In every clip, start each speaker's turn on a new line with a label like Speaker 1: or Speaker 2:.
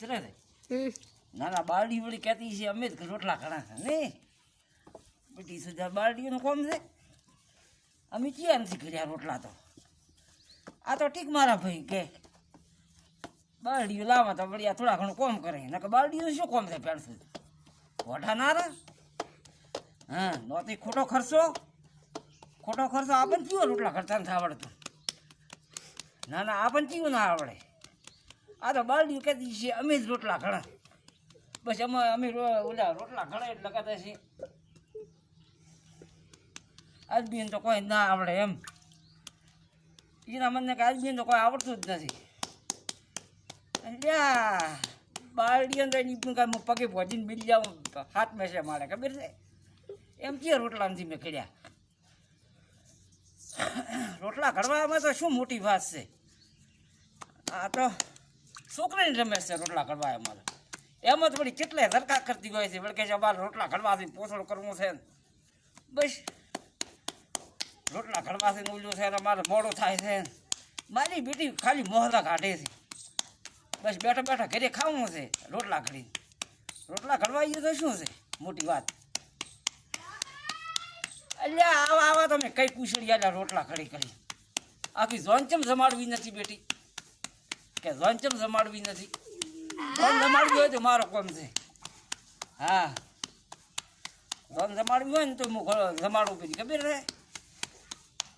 Speaker 1: ચલે રે
Speaker 2: નાના
Speaker 1: ના ના બારડી વળી કહેતી છે અમે જ રોટલા ઘણા છે ને? બધી સુધા બારડીઓનું કોમ છે. અમે ક્યાં નથી કર્યા રોટલા તો? આ તો ઠીક મારા ભાઈ કે બારડીઓ લાવવા તો વળી આ થોડા ઘણું કોમ કરે. નકર બારડીઓ શું કોમ છે પેડ સુધી ના નારા હા નોતી ખોટો ખર્ચો. ખોટો ખર્ચો આપણને કયો રોટલા ખર્ચા નથી આવડતું? ના ના આપણને કયું ના આવડે? આ તો બારડીઓ કહેતી છે, અમે જ રોટલા ઘણા. બસ અમે અમે ઓલા રોટલા ઘણા એટલે કહેતા છીએ આજ બેન તો કોઈ ના આવડે એમ. એના મને કે આજબીન તો કોઈ આવડતું જ નથી. અલ્યા બારડી અંદર કાંઈ પગે ભોજીને બિલ જાઉં હાથ મેસે મારે, ખબર છે? એમ કે રોટલા નથી મેં કર્યા. રોટલા ઘડવામાં તો શું મોટી વાત છે? આ તો છોકરીની રમેશ છે રોટલા કરવા અમારે. એમ જ વળી કેટલે સરકાર કરતી હોય છે. વળકે છે બાર રોટલા ઘડવાથી પોસણ કરવું છે. બસ. રોટલા ઘડવાથી ઓલું છે અમારે મારે મોડું થાય છે. મારી બેટી ખાલી મોહરા કાઢે છે. બસ બેઠા બેઠા ઘરે ખાવું છે, રોટલા ઘડી રોટલા ઘડવા આવીએ તો શું છે? મોટી વાત. અલ્યા, આવા આવા તમે કઈ કુશળી આલ્યા રોટલા ઘડી કરી આખી ઝોનચમ જમાડવી નથી બેટી. કે ઝોનચમ જમાડવી નથી? ઝોન જમાડવી હોય તો મારો કોમ છે. હા. ઝોન જમાડવી હોય ને તો હું જમાડું પછી ખબર રહે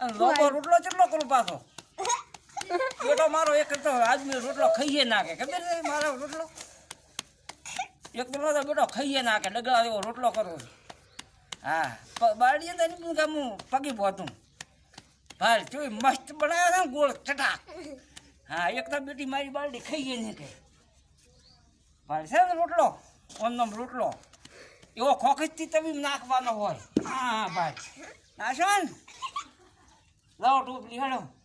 Speaker 1: અને લોકો રોટલો ચેટલો કરું પાછો? બેટો મારો એક તો આદમી રોટલો ખાઈએ નાખે ખબર રહે મારો રોટલો? એક તો બેટો ખાઈએ નાખે ડગલા એવો રોટલો કરો છું. હા. બાળીએ તો એની હું પગી પહોંચું ભાઈ જોઈ મસ્ત બનાવ્યા છે ગોળ ચટાક. હા, એક તો બેટી મારી બાલડી ખાઈ ગઈ ને કે. છે ને રોટલો? ઓનનો રોટલો. એવો ખોખીથી તમે નાખવાનો હોય. હા, ભાઈ. નાશો ને? લાવો ટોપલી હેડો.